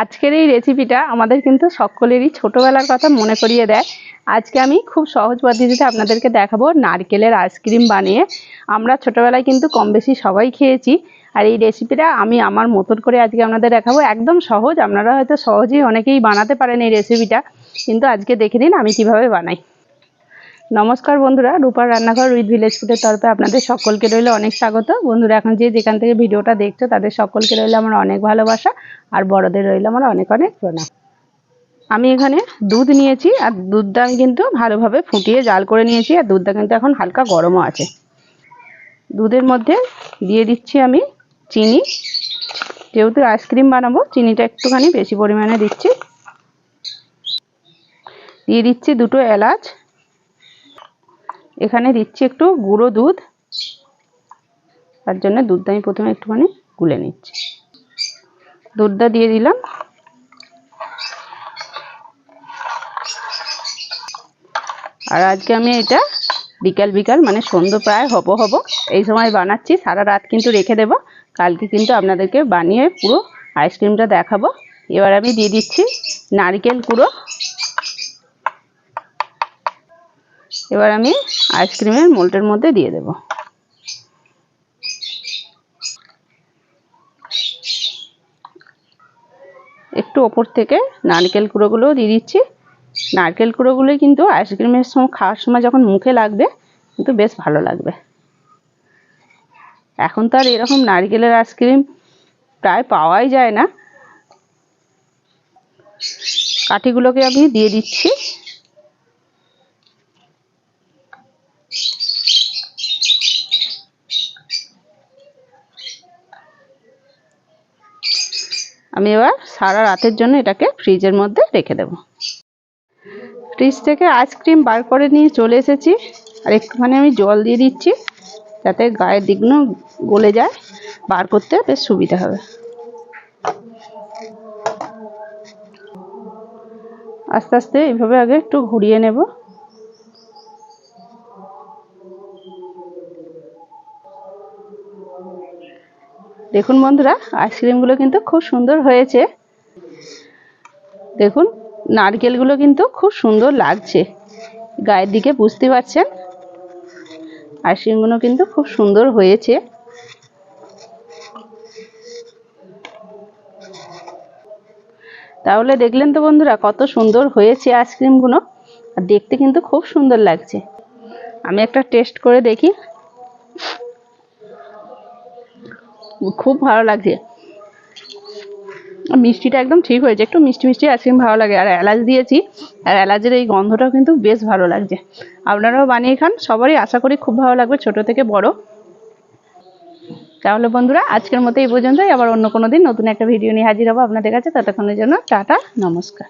আজকের এই রেসিপিটা আমাদের কিন্তু সকলেরই ছোটোবেলার কথা মনে করিয়ে দেয়। আজকে আমি খুব সহজ পদ্ধতিতে আপনাদেরকে দেখাবো নারকেলের আইসক্রিম বানিয়ে। আমরা ছোটোবেলায় কিন্তু কম বেশি সবাই খেয়েছি। আর এই রেসিপিটা আমি আমার মতন করে আজকে আপনাদের দেখাবো। একদম সহজ, আপনারা হয়তো সহজেই অনেকেই বানাতে পারেন এই রেসিপিটা কিন্তু আজকে দেখে নিন আমি কীভাবে বানাই। নমস্কার বন্ধুরা, রূপার রান্নাঘর উইথ ভিলেজ ফুডের তরফে আপনাদের সকলকে রইলে অনেক স্বাগত। বন্ধুরা, এখন যে যেখান থেকে ভিডিওটা দেখছ, তাদের সকলকে রইলে আমার অনেক ভালোবাসা, আর বড়দের রইলে আমার অনেক অনেক প্রণাম। আমি এখানে দুধ নিয়েছি, আর দুধটা আমি কিন্তু ভালোভাবে ফুটিয়ে জাল করে নিয়েছি, আর দুধটা কিন্তু এখন হালকা গরমও আছে। দুধের মধ্যে দিয়ে দিচ্ছি আমি চিনি। যেহেতু আইসক্রিম বানাবো, চিনিটা একটুখানি বেশি পরিমাণে দিচ্ছি। দিয়ে দিচ্ছি দুটো এলাচ এখানে দিচ্ছি একটু গুঁড়ো দুধ। তার জন্য দুধটা আমি প্রথমে একটুখানি গুলে নিচ্ছি। দুধটা দিয়ে দিলাম। আর আজকে আমি এটা বিকাল বিকাল মানে সন্ধ্যে প্রায় হব হব, এই সময় বানাচ্ছি। সারা রাত কিন্তু রেখে দেব। কালকে কিন্তু আপনাদেরকে বানিয়ে পুরো আইসক্রিমটা দেখাবো। এবার আমি দিয়ে দিচ্ছি নারকেল কুড়ো এবার আমি আইসক্রিমের মোল্টের মধ্যে দিয়ে দেব। একটু ওপর থেকে নারকেল কুড়োগুলোও দিয়ে দিচ্ছি। নারকেল কুড়োগুলো কিন্তু আইসক্রিমের সময় খাওয়ার সময় যখন মুখে লাগবে, কিন্তু বেশ ভালো লাগবে। এখন তো আর এরকম নারকেলের আইসক্রিম প্রায় পাওয়াই যায় না। কাঠিগুলোকে আমি দিয়ে দিচ্ছি। আমি এবার সারা রাতের জন্য এটাকে ফ্রিজের মধ্যে রেখে দেব। ফ্রিজ থেকে আইসক্রিম বার করে নিয়ে চলে এসেছি। আর একটুখানি আমি জল দিয়ে দিচ্ছি, যাতে গায়ের দিকগুলো গলে যায়। বার করতে বেশ সুবিধা হবে। আস্তে আস্তে এইভাবে আগে একটু ঘুরিয়ে নেব। দেখুন বন্ধুরা, আইসক্রিমগুলো কিন্তু খুব সুন্দর হয়েছে। দেখুন, নারকেলগুলো কিন্তু খুব সুন্দর লাগছে। গায়ের দিকে বুঝতে পারছেন? আইসক্রিমগুলো কিন্তু খুব সুন্দর হয়েছে। তাহলে দেখলেন তো বন্ধুরা, কত সুন্দর হয়েছে আইসক্রিমগুলো। আর দেখতে কিন্তু খুব সুন্দর লাগছে। আমি একটা টেস্ট করে দেখি। খুব ভালো লাগছে। মিষ্টিটা একদম ঠিক হয়েছে, একটু মিষ্টি মিষ্টি আইসক্রিম ভালো লাগে। আর এলাচ দিয়েছি, আর এলাচের এই গন্ধটাও কিন্তু বেশ ভালো লাগছে। আপনারাও বানিয়ে খান, সবারই আশা করি খুব ভালো লাগবে, ছোট থেকে বড়। তাহলে বন্ধুরা, আজকের মতো এই পর্যন্তই। আবার অন্য কোনো দিন নতুন একটা ভিডিও নিয়ে হাজির হব আপনাদের কাছে। ততক্ষণের জন্য টাটা, নমস্কার।